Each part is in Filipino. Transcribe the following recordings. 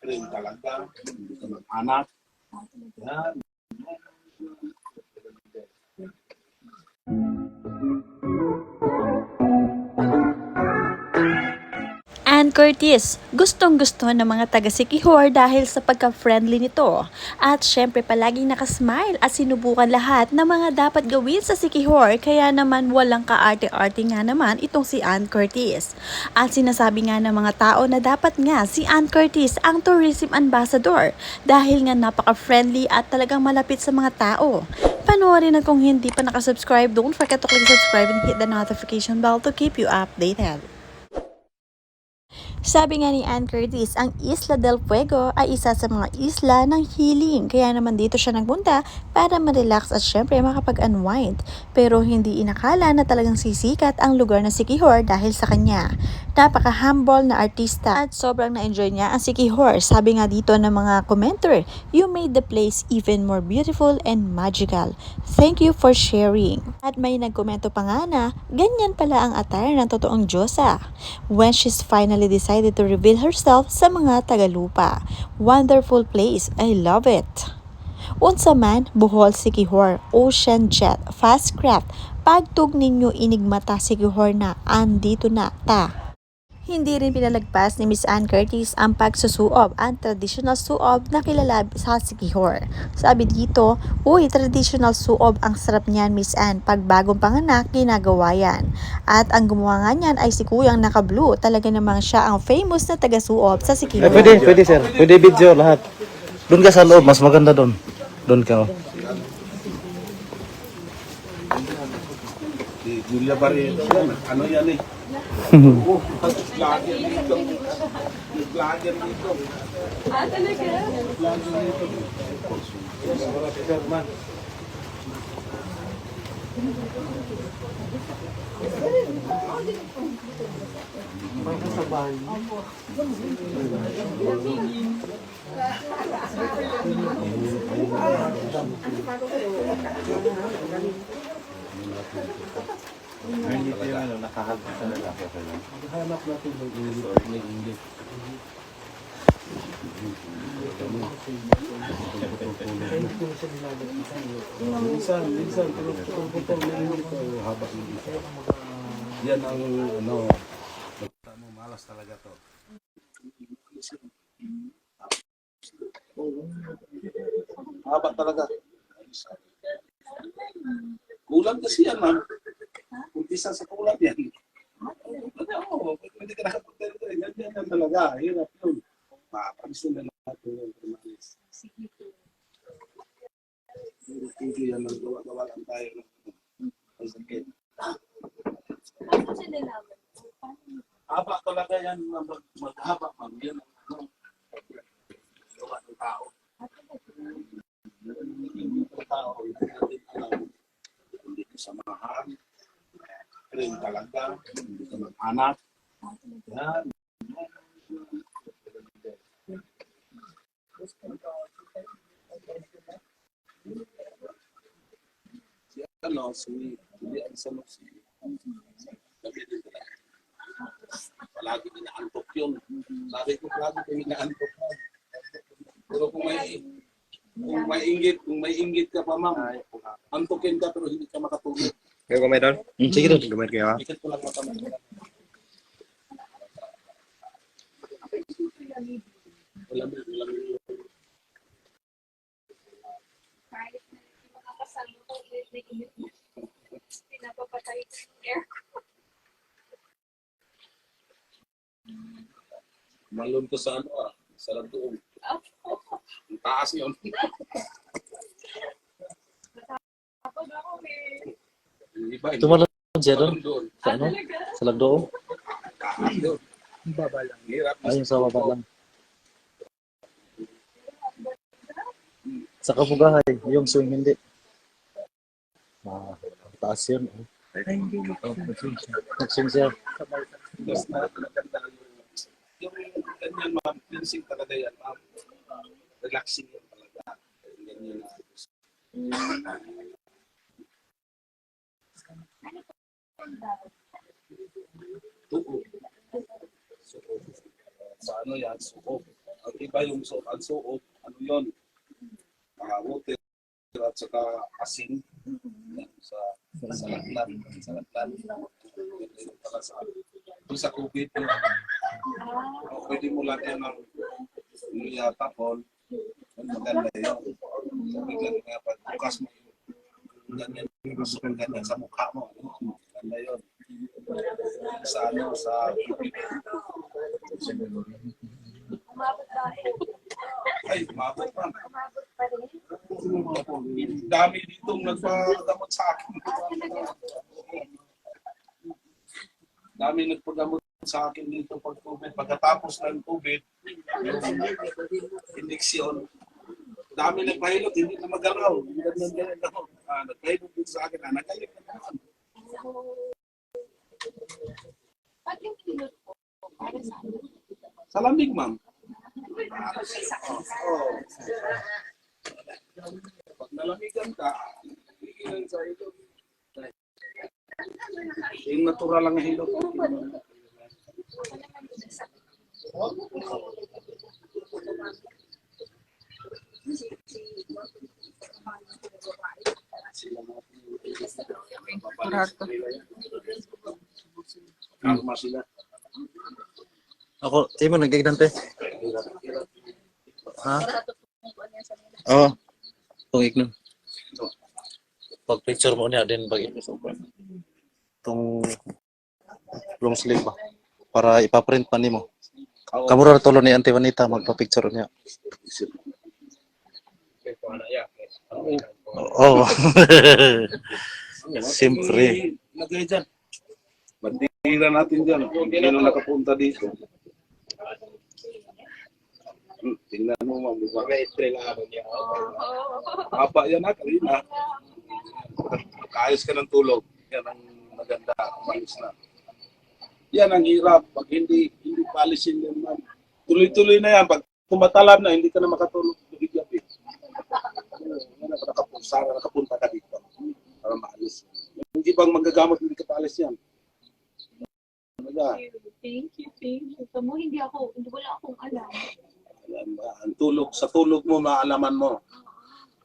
Rin talaga. Hindi ka mag-anak. Yan. Curtis, gustong gusto ng mga taga Sikihor dahil sa pagka-friendly nito. At syempre palaging nakasmile at sinubukan lahat ng mga dapat gawin sa Sikihor kaya naman walang kaarte-arte nga naman itong si Ann Curtis. At sinasabi nga ng mga tao na dapat nga si Ann Curtis ang tourism ambassador dahil nga napaka-friendly at talagang malapit sa mga tao. Panoorin at kung hindi pa nakasubscribe, don't forget to click subscribe and hit the notification bell to keep you updated. Sabi nga ni Ann Curtis, ang Isla del Fuego ay isa sa mga isla ng healing. Kaya naman dito siya nagpunta para ma-relax at syempre makapag-unwind. Pero hindi inakala na talagang sisikat ang lugar na Sikihor dahil sa kanya. Napaka-humble na artista at sobrang na-enjoy niya ang Sikihor. Sabi nga dito ng mga commenter, you made the place even more beautiful and magical. Thank you for sharing. At may nagkomento pa nga na, ganyan pala ang attire ng totoong Diyosa. When she's finally decided to reveal herself sa mga tagalupa. Wonderful place, I love it. Unsa man, Bohol Sikihor, Ocean Jet, Fast Craft, pagtug ninyo inigmata Sikihor na, andito na ta. Hindi rin pinalagpas ni Miss Ann Curtis ang pagsusuob, ang traditional suob na kilala sa Sikihor. Sabi dito, uy, traditional suob ang sarap niyan Miss Ann. Pag bagong panganak, ginagawa yan. At ang gumawa nga niyan ay si Kuyang naka-blue. Talaga namang siya ang famous na taga-suob sa Eh, Sikihor. pwede, pwede sir. Pwede video lahat. Doon ka sa loob, mas maganda doon. Doon ka. oh. Julia Barreto. yan. Ano yan eh? Oo, vlogger dito. Vlogger dito. Ah, talaga? Vlogger dito. Minsan, minsan, putol-putol na hindi ko haba ng. Yan ang ano, mo, malas talaga to. Haba talaga. Kulang kasi yan, ma'am. Umpisa sa kulang yan. Oo, pwede ka nakapunta rito. Yan, yan, yan talaga. Hirap yun. Mapapansin na lahat yun. Tumalis. Hindi yan ang gawa-gawa lang tayo. Ang sakit. Haba talaga yan. mag- Maghaba, ma'am. Yan ang ano. Gawa ng tao. Hindi ng tao. Hindi natin alam. Hindi ko samahan. Rin talaga. Hindi ka mag-anak. Yan. Si ano, si Julian Sanusi. Sabi din ko palagi inaantok yun. Sabi ko, palagi ko inaantok na. Pero kung may kung may inggit, kung may inggit ka pa ma'am, antokin ka pero hindi ka makatulog. Kayo gamay doon? Hmm, sige doon. Gamay kayo ha? Ko lang. Wala mo, wala mo. kahit na yung mga kasama ko, pinapapatay ko yung aircon. Malun ko sa ano ah, sa doon. Ang taas yun. Kapag ako may Yung Iba, hindi. Tumalon siya doon. doon. Sa ano? Sa lagdoo. Yun. Baba lang. Hirap. Ayun sa baba lang. Sa kapugahay, yung swing hindi. Ah, taas yun. oh. Oh, Nag-swing siya. Nag-swing siya. Mas maganda yung yung ganyan ma'am, cleansing talaga yan ma'am. Relaxing yan talaga. Ganyan na. Tuko. Suko. Sa ano yan? Suko. ang iba yung suot ang suot, ano yun? Uh, water at saka asin sa sa latlan, sa latlan. Sa kung sa COVID. O, pwede mo lagyan ng niya tapon, yun, maganda yun. So, biglang nga pag bukas mo yung ganyan, gusto ganyan sa mukha mo. Yun. Sa ano, sa. Umabot dahil. Ay, umabot pa. Umabot pa rin. Dami ditong nagpagamot sa akin. Dami nagpagamot sa akin dito pag COVID. Pagkatapos ng COVID, yung dami nagpahilot, hindi na magalaw. Ganun, ganun, ganun. Ah, nagpahilot dito sa akin, ah, nagaling na. Pag yung kilot po, para sa ma'am. Oh. Pag nalamigan ka, higilan sa ilog. Yung natural lang ang hilot. Sila Kalma sila. Ako, tayo mo nag-igdante. Ha? Oo. Kung ignon. Pag picture mo niya din pag itong long sleeve ba? Para ipaprint pa nimo. Kamura na tulo ni Auntie Juanita magpa-picture niya. Oo. Siyempre. Lagay dyan. Bandira natin dyan. Na nakapunta dito. Hmm, tingnan mo, ma'am. Trail ako niya. Haba yan ha, kanina. Kaayos ka ng tulog. Yan ang maganda. Maayos na. Yan ang hirap. Pag hindi, hindi palisin yan, ma'am. Tuloy-tuloy na yan. Pag tumatalab na, hindi ka na makatulog. Gabi-gabi. Yan ang nakapunta ka dito. Para maalis. Yung ibang magagamot, hindi ka paalis yan. Talaga. Thank you, thank you. Tamo, hindi ako, hindi wala akong alam. Alam ba, ang tulog, sa tulog mo, maalaman mo.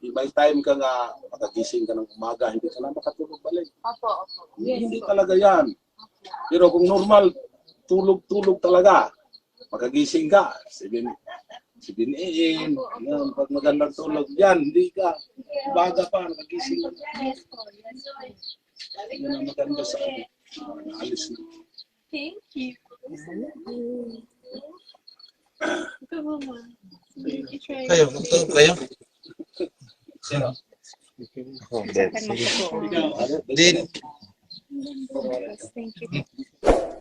May time ka nga, makagising ka ng umaga, hindi ka na makatulog balik. Opo, opo. Hindi talaga yan. Pero kung normal, tulog-tulog talaga. Makagising ka, 7 7 a.m. Yan, pag magandang tulog, yan, hindi ka. Baga pa, nakagising po. Yan ang maganda sa akin. Alis na. Thank you. Ikaw, mama. Thank you, Trey. Kayo, magtulog kayo? Sino? Ako, Din. Thank you.